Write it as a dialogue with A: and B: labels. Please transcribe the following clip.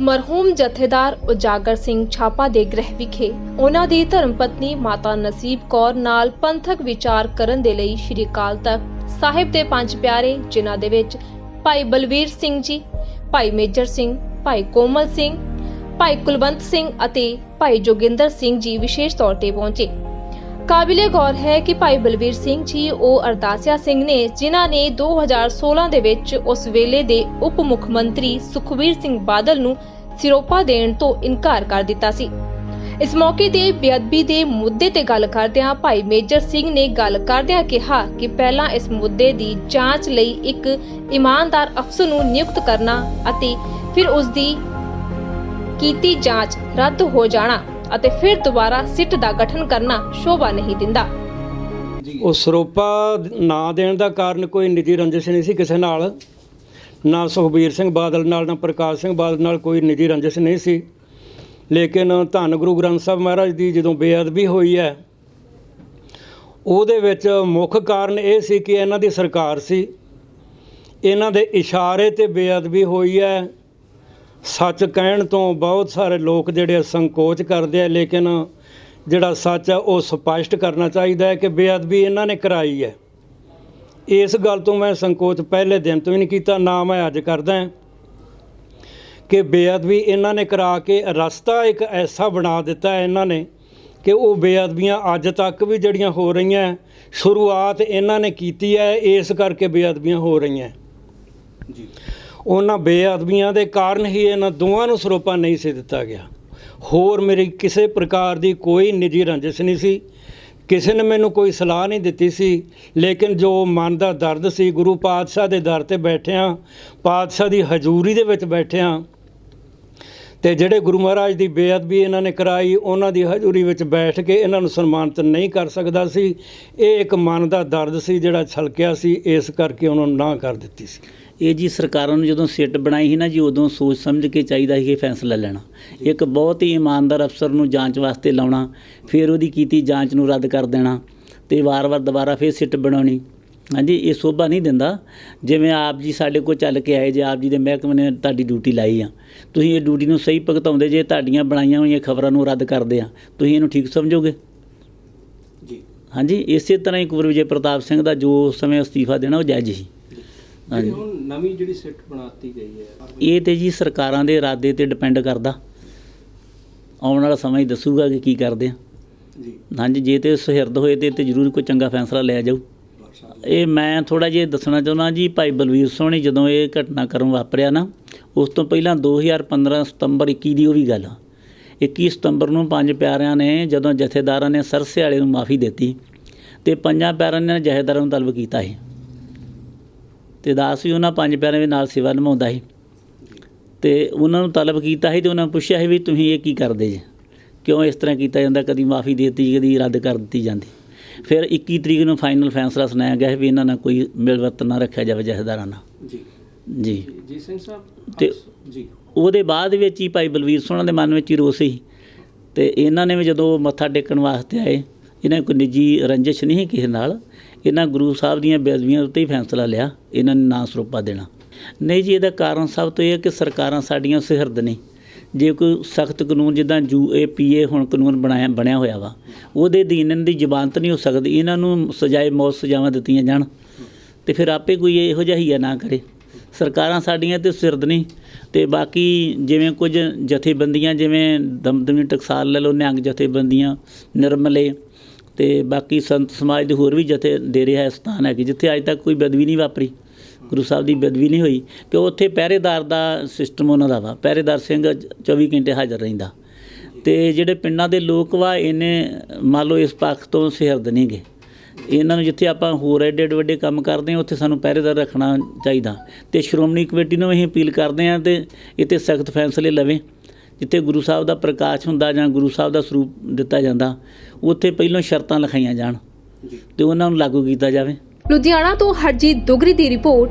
A: ਮਰਹੂਮ ਜਥੇਦਾਰ ਉਜਾਗਰ ਸਿੰਘ ਛਾਪਾ ਦੇ ਗ੍ਰਹਿ ਵਿਖੇ ਉਹਨਾਂ ਦੀ ਧਰਮ ਪਤਨੀ ਮਾਤਾ ਨਸੀਬ ਕੌਰ ਨਾਲ ਪੰਥਕ ਵਿਚਾਰ ਕਰਨ ਦੇ ਲਈ ਸ਼੍ਰੀ ਅਕਾਲ ਤਖਤ ਸਾਹਿਬ ਦੇ ਪੰਜ ਪਿਆਰੇ, ਜਿਨ੍ਹਾਂ ਦੇ ਵਿੱਚ ਭਾਈ ਬਲਵੀਰ ਸਿੰਘ ਜੀ, ਭਾਈ ਮੇਜਰ ਸਿੰਘ, ਭਾਈ ਕੋਮਲ ਸਿੰਘ, ਭਾਈ ਕੁਲਵੰਤ ਸਿੰਘ ਅਤੇ ਭਾਈ ਜੋਗਿੰਦਰ ਸਿੰਘ ਜੀ ਵਿਸ਼ੇਸ਼ ਤੌਰ ਤੇ ਪਹੁੰਚੇ। ਕਾਬਿਲੇ ਗੌਰ ਹੈ ਕਿ ਭਾਈ ਬਲਵੀਰ ਸਿੰਘ ਜੀ, ਉਹ ਅਰਦਾਸਿਆ ਸਿੰਘ ਨੇ, ਜਿਨ੍ਹਾਂ ਨੇ 2016 ਦੇ ਵਿੱਚ ਉਸ ਵੇਲੇ ਦੇ ਉਪ ਮੁੱਖ ਮੰਤਰੀ ਸੁਖਬੀਰ ਸਿੰਘ ਬਾਦਲ ਨੂੰ ਸਿਰੋਪਾ ਦੇਣ ਤੋਂ ਇਨਕਾਰ ਕਰ ਦਿੱਤਾ ਸੀ। ਇਸ ਮੌਕੇ ਤੇ ਬੇਅਦਬੀ ਦੇ ਮੁੱਦੇ ਤੇ ਗੱਲ ਕਰਦਿਆਂ ਭਾਈ ਮੇਜਰ ਸਿੰਘ ਨੇ ਗੱਲ ਕਰਦਿਆਂ ਕਿਹਾ ਕਿ ਪਹਿਲਾਂ ਇਸ ਮੁੱਦੇ ਦੀ ਜਾਂਚ ਲਈ ਇੱਕ ਇਮਾਨਦਾਰ ਅਫਸਰ ਨੂੰ ਨਿਯੁਕਤ ਕਰਨਾ ਅਤੇ ਫਿਰ ਉਸ ਦੀ ਕੀਤੀ ਜਾਂਚ ਰੱਦ ਹੋ ਜਾਣਾ। ਅਤੇ ਫਿਰ ਦੁਬਾਰਾ ਸਿੱਟ ਦਾ ਗਠਨ ਕਰਨਾ ਸ਼ੋਭਾ ਨਹੀਂ ਦਿੰਦਾ।
B: ਉਹ ਸਰੋਪਾ ਨਾ ਦੇਣ ਦਾ ਕਾਰਨ ਕੋਈ ਨਿੱਜੀ ਰੰਜਿਸ਼ ਨਹੀਂ ਸੀ ਕਿਸੇ ਨਾਲ। ਨਾ ਸੁਖਬੀਰ ਸਿੰਘ ਬਾਦਲ ਨਾਲ ਨਾ ਪ੍ਰਕਾਸ਼ ਸਿੰਘ ਬਾਦਲ ਨਾਲ ਕੋਈ ਨਿੱਜੀ ਰੰਜਿਸ਼ ਨਹੀਂ ਸੀ। ਲੇਕਿਨ ਧੰਨ ਗੁਰੂ ਗ੍ਰੰਥ ਸਾਹਿਬ ਮਹਾਰਾਜ ਦੀ ਜਦੋਂ ਬੇਅਦਬੀ ਹੋਈ ਹੈ ਉਹਦੇ ਵਿੱਚ ਮੁੱਖ ਕਾਰਨ ਇਹ ਸੀ ਕਿ ਇਹਨਾਂ ਦੀ ਸਰਕਾਰ ਸੀ। ਇਹਨਾਂ ਦੇ ਇਸ਼ਾਰੇ ਤੇ ਬੇਅਦਬੀ ਹੋਈ ਹੈ। ਸੱਚ ਕਹਿਣ ਤੋਂ ਬਹੁਤ ਸਾਰੇ ਲੋਕ ਜਿਹੜੇ ਸੰਕੋਚ ਕਰਦੇ ਆ, ਲੇਕਿਨ ਜਿਹੜਾ ਸੱਚ ਆ, ਉਹ ਸਪਸ਼ਟ ਕਰਨਾ ਚਾਹੀਦਾ ਹੈ ਕਿ ਬੇਅਦਬੀ ਇਹਨਾਂ ਨੇ ਕਰਾਈ ਹੈ। ਇਸ ਗੱਲ ਤੋਂ ਮੈਂ ਸੰਕੋਚ ਪਹਿਲੇ ਦਿਨ ਤੋਂ ਹੀ ਨਹੀਂ ਕੀਤਾ, ਨਾ ਮੈਂ ਅੱਜ ਕਰਦਾ ਕਿ ਬੇਅਦਬੀ ਇਹਨਾਂ ਨੇ ਕਰਾ ਕੇ ਰਸਤਾ ਇੱਕ ਐਸਾ ਬਣਾ ਦਿੱਤਾ ਹੈ ਇਹਨਾਂ ਨੇ ਕਿ ਉਹ ਬੇਅਦਬੀਆਂ ਅੱਜ ਤੱਕ ਵੀ ਜਿਹੜੀਆਂ ਹੋ ਰਹੀਆਂ, ਸ਼ੁਰੂਆਤ ਇਹਨਾਂ ਨੇ ਕੀਤੀ ਹੈ, ਇਸ ਕਰਕੇ ਬੇਅਦਬੀਆਂ ਹੋ ਰਹੀਆਂ।
C: ਜੀ।
B: ਉਹਨਾਂ ਬੇਅਦਬੀਆਂ ਦੇ ਕਾਰਨ ਹੀ ਇਹਨਾਂ ਦੋਵਾਂ ਨੂੰ ਸਰੋਪਾ ਨਹੀਂ ਸੀ ਦਿੱਤਾ ਗਿਆ। ਹੋਰ ਮੇਰੀ ਕਿਸੇ ਪ੍ਰਕਾਰ ਦੀ ਕੋਈ ਨਿੱਜੀ ਰੰਜਿਸ਼ ਨਹੀਂ ਸੀ। ਕਿਸੇ ਨੇ ਮੈਨੂੰ ਕੋਈ ਸਲਾਹ ਨਹੀਂ ਦਿੱਤੀ ਸੀ। ਲੇਕਿਨ ਜੋ ਮਨ ਦਾ ਦਰਦ ਸੀ, ਗੁਰੂ ਪਾਤਸ਼ਾਹ ਦੇ ਦਰ ਤੇ ਬੈਠਿਆਂ, ਪਾਤਸ਼ਾਹ ਦੀ ਹਜ਼ੂਰੀ ਦੇ ਵਿੱਚ ਬੈਠਿਆਂ ਤੇ ਜਿਹੜੇ ਗੁਰੂ ਮਹਾਰਾਜ ਦੀ ਬੇਅਦਬੀ ਇਹਨਾਂ ਨੇ ਕਰਾਈ ਉਹਨਾਂ ਦੀ ਹਜ਼ੂਰੀ ਵਿੱਚ ਬੈਠ ਕੇ ਇਹਨਾਂ ਨੂੰ ਸਨਮਾਨਿਤ ਨਹੀਂ ਕਰ ਸਕਦਾ ਸੀ। ਇਹ ਇੱਕ ਮਨ ਦਾ ਦਰਦ ਸੀ ਜਿਹੜਾ ਛਲਕਿਆ ਸੀ ਇਸ ਕਰਕੇ ਉਹਨਾਂ ਨੂੰ ਨਾ ਕਰ ਦਿੱਤੀ ਸੀ।
D: ਇਹ ਜੀ ਸਰਕਾਰਾਂ ਨੂੰ ਜਦੋਂ ਸਿੱਟ ਬਣਾਈ ਸੀ ਨਾ ਜੀ ਉਦੋਂ ਸੋਚ ਸਮਝ ਕੇ ਚਾਹੀਦਾ ਸੀ ਇਹ ਫੈਸਲਾ ਲੈਣਾ। ਇੱਕ ਬਹੁਤ ਹੀ ਇਮਾਨਦਾਰ ਅਫਸਰ ਨੂੰ ਜਾਂਚ ਵਾਸਤੇ ਲਾਉਣਾ ਫਿਰ ਉਹਦੀ ਕੀਤੀ ਜਾਂਚ ਨੂੰ ਰੱਦ ਕਰ ਦੇਣਾ ਤੇ ਵਾਰ-ਵਾਰ ਦੁਬਾਰਾ ਫਿਰ ਸਿੱਟ ਬਣਾਉਣੀ। ਹਾਂਜੀ ਇਹ ਸੋਭਾ ਨਹੀਂ ਦਿੰਦਾ। ਜਿਵੇਂ ਆਪ ਜੀ ਸਾਡੇ ਕੋਲ ਚੱਲ ਕੇ ਆਏ ਜੇ ਆਪ ਜੀ ਦੇ ਮਹਿਕਮੇ ਨੇ ਤੁਹਾਡੀ ਡਿਊਟੀ ਲਾਈ ਆ। ਤੁਸੀਂ ਇਹ ਡਿਊਟੀ ਨੂੰ ਸਹੀ ਭੁਗਤਾਉਂਦੇ ਜੇ ਤੁਹਾਡੀਆਂ ਬਣਾਈਆਂ ਹੋਈਆਂ ਖਬਰਾਂ ਨੂੰ ਰੱਦ ਕਰਦੇ ਆ ਤੁਸੀਂ ਇਹਨੂੰ ਠੀਕ ਸਮਝੋਗੇ?
C: ਜੀ।
D: ਹਾਂਜੀ ਇਸੇ ਤਰ੍ਹਾਂ ਹੀ ਕੁਵਰ ਵਿਜੇ ਪ੍ਰਤਾਪ ਸਿੰਘ ਦਾ ਜੋ ਉਸ ਸਮੇਂ ਅਸਤੀਫਾ ਦੇਣਾ ਉਹ ਜਾਇਜ਼ ਸੀ।
C: ਹੁਣ ਨਵੀਂ ਜਿਹੜੀ ਸਿੱਟ ਬਣਾਤੀ ਗਈ ਹੈ
D: ਇਹ ਤੇ ਜੀ ਸਰਕਾਰਾਂ ਦੇ ਇਰਾਦੇ ਤੇ ਡਿਪੈਂਡ ਕਰਦਾ। ਆਉਣ ਵਾਲਾ ਸਮਾਂ ਹੀ ਦੱਸੂਗਾ ਕਿ ਕੀ ਕਰਦੇ ਆ।
C: ਜੀ।
D: ਹਾਂਜੀ ਜੇ ਤੇ ਸੁਹਿਰਦ ਹੋਏ ਤੇ ਤੇ ਜ਼ਰੂਰ ਕੋਈ ਚੰਗਾ ਫੈਸਲਾ ਲਿਆ ਜਾਊ। ਇਹ ਮੈਂ ਥੋੜਾ ਜਿਹਾ ਦੱਸਣਾ ਚਾਹੁੰਦਾ ਜੀ, ਭਾਈ ਬਲਵੀਰ ਸੋਹਣੀ ਜਦੋਂ ਇਹ ਘਟਨਾਕ੍ਰਮ ਵਾਪਰਿਆ ਨਾ, ਉਸ ਤੋਂ ਪਹਿਲਾਂ 2015 ਸਤੰਬਰ 21 ਦੀ ਉਹ ਵੀ ਗੱਲ ਆ। 21 ਸਤੰਬਰ ਨੂੰ ਪੰਜ ਪਿਆਰਿਆਂ ਨੇ ਜਦੋਂ ਜਥੇਦਾਰਾਂ ਨੇ ਸਰਸੇ ਵਾਲੇ ਨੂੰ ਮਾਫੀ ਦਿੱਤੀ ਤੇ ਪੰਜਾਂ ਪਿਆਰਿਆਂ ਨੇ ਜਥੇਦਾਰਾਂ ਨੂੰ ਤਲਬ ਕੀਤਾ ਸੀ। ਤੇ ਦਾਸ ਵੀ ਉਹਨਾਂ ਪੰਜ ਪਿਆਰਿਆਂ ਦੇ ਨਾਲ ਸੇਵਾ ਨਿਭਾਉਂਦਾ ਸੀ। ਤੇ ਉਹਨਾਂ ਨੂੰ ਤਲਬ ਕੀਤਾ ਸੀ ਤੇ ਉਹਨਾਂ ਨੂੰ ਪੁੱਛਿਆ ਸੀ ਵੀ ਤੁਸੀਂ ਇਹ ਕੀ ਕਰਦੇ ਜੇ? ਕਿਉਂ ਇਸ ਤਰ੍ਹਾਂ ਕੀਤਾ ਜਾਂਦਾ? ਕਦੀ ਮਾਫੀ ਦੇ ਦਿੱਤੀ, ਕਦੀ ਰੱਦ ਕਰ ਦਿੱਤੀ ਜਾਂਦੀ। ਫਿਰ 21 ਤਰੀਕ ਨੂੰ ਫਾਈਨਲ ਫੈਸਲਾ ਸੁਣਾਇਆ ਗਿਆ ਵੀ ਇਹਨਾਂ ਨਾਲ ਕੋਈ ਮਿਲਵਰਤਨ ਨਾ ਰੱਖਿਆ ਜਾਵੇ ਜਥੇਦਾਰਾਂ ਨਾਲ।
C: ਜੀ।
D: ਜੀ।
C: ਜੀ ਸਿੰਘ ਸਾਹਿਬ
D: ਤੇ-
C: ਜੀ।
D: ਉਹਦੇ ਬਾਅਦ ਵਿੱਚ ਹੀ ਭਾਈ ਬਲਵੀਰ ਸੋਹਣਾ ਦੇ ਮਨ ਵਿੱਚ ਹੀ ਰੋਸ ਸੀ। ਤੇ ਇਹਨਾਂ ਨੇ ਵੀ ਜਦੋਂ ਮੱਥਾ ਟੇਕਣ ਵਾਸਤੇ ਆਏ ਇਹਨਾਂ ਨੇ ਕੋਈ ਨਿੱਜੀ ਰੰਜਿਸ਼ ਨਹੀਂ ਕਿਸੇ ਨਾਲ ਇਹਨਾਂ ਗੁਰੂ ਸਾਹਿਬ ਦੀਆਂ ਬੇਅਦਬੀਆਂ ਉੱਤੇ ਹੀ ਫੈਸਲਾ ਲਿਆ ਇਹਨਾਂ ਨੇ ਨਾ ਸਰੋਪਾ ਦੇਣਾ। ਨਹੀਂ ਜੀ ਇਹਦਾ ਕਾਰਨ ਸਭ ਤੋਂ ਇਹ ਹੈ ਕਿ ਸਰਕਾਰਾਂ ਸਾਡੀਆਂ ਸਿਹਰਦ ਨੇ। ਜੇ ਕੋਈ ਸਖਤ ਕਾਨੂੰਨ ਜਿੱਦਾਂ ਯੂ ਏ, ਪੀ ਏ ਹੁਣ ਕਾਨੂੰਨ ਬਣਾਇਆ, ਬਣਿਆ ਹੋਇਆ ਵਾ, ਉਹਦੇ ਅਧੀਨ ਇਹਨਾਂ ਦੀ ਜ਼ਮਾਨਤ ਨਹੀਂ ਹੋ ਸਕਦੀ, ਇਹਨਾਂ ਨੂੰ ਸਜ਼ਾਏ ਮੌਤ ਸਜ਼ਾਵਾਂ ਦਿੱਤੀਆਂ ਜਾਣ। ਤੇ ਫਿਰ ਆਪੇ ਕੋਈ ਇਹੋ ਜਿਹਾ ਹੀਆ ਨਾ ਕਰੇ। ਸਰਕਾਰਾਂ ਸਾਡੀਆਂ ਤੇ ਸਿਰਦ ਨਹੀਂ, ਤੇ ਬਾਕੀ ਜਿਵੇਂ ਕੁਝ ਜਥੇਬੰਦੀਆਂ, ਜਿਵੇਂ ਦਮਦਮੀ ਟਕਸਾਲ ਲੈ ਲਓ, ਨਿਹੰਗ ਜਥੇਬੰਦੀਆਂ, ਨਿਰਮਲੇ, ਤੇ ਬਾਕੀ ਸੰਤ ਸਮਾਜ ਦੇ ਹੋਰ ਵੀ ਜਥੇ, ਡੇਰੇ ਹੈ, ਸਥਾਨ ਹੈ ਕਿ ਜਿੱਥੇ ਅੱਜ ਤੱਕ ਕੋਈ ਬਦਵੀ ਨਹੀਂ ਵਾਪਰੀ। ਗੁਰੂ ਸਾਹਿਬ ਦੀ ਬਦਵੀ ਨਹੀਂ ਹੋਈ ਕਿ ਉੱਥੇ ਪਹਿਰੇਦਾਰ ਦਾ ਸਿਸਟਮ ਉਹਨਾਂ ਦਾ ਵਾ। ਪਹਿਰੇਦਾਰ ਸਿੰਘ 24 ਘੰਟੇ ਹਾਜ਼ਰ ਰਹਿੰਦਾ। ਤੇ ਜਿਹੜੇ ਪਿੰਡਾਂ ਦੇ ਲੋਕ ਵਾ ਇਹਨੇ ਮੰਨ ਲਓ ਇਸ ਪੱਖ ਤੋਂ ਸਿਹਰਦ ਨਹੀਂ ਗੇ ਇਹਨਾਂ ਨੂੰ ਜਿੱਥੇ ਆਪਾਂ ਹੋਰ ਐਡੇ ਐਡੇ ਵੱਡੇ ਕੰਮ ਕਰਦੇ ਹਾਂ ਉੱਥੇ ਸਾਨੂੰ ਪਹਿਰੇਦਾਰ ਰੱਖਣਾ ਚਾਹੀਦਾ। ਤੇ ਸ਼੍ਰੋਮਣੀ ਕਮੇਟੀ ਨੂੰ ਅਸੀਂ ਅਪੀਲ ਕਰਦੇ ਹਾਂ ਤੇ ਇੱਥੇ ਸਖਤ ਫੈਸਲੇ ਲਵੇ। ਜਿੱਥੇ ਗੁਰੂ ਸਾਹਿਬ ਦਾ ਪ੍ਰਕਾਸ਼ ਹੁੰਦਾ ਜਾਂ ਗੁਰੂ ਸਾਹਿਬ ਦਾ ਸਰੂਪ ਦਿੱਤਾ ਜਾਂਦਾ ਉੱਥੇ ਪਹਿਲਾਂ ਸ਼ਰਤਾਂ ਲਿਖਾਈਆਂ ਜਾਣ ਤੇ ਉਹਨਾਂ ਨੂੰ ਲਾਗੂ ਕੀਤਾ ਜਾਵੇ।
A: ਲੁਧਿਆਣਾ ਤੋਂ ਹਰਜੀਤ ਦੁਗਰੀ ਦੀ report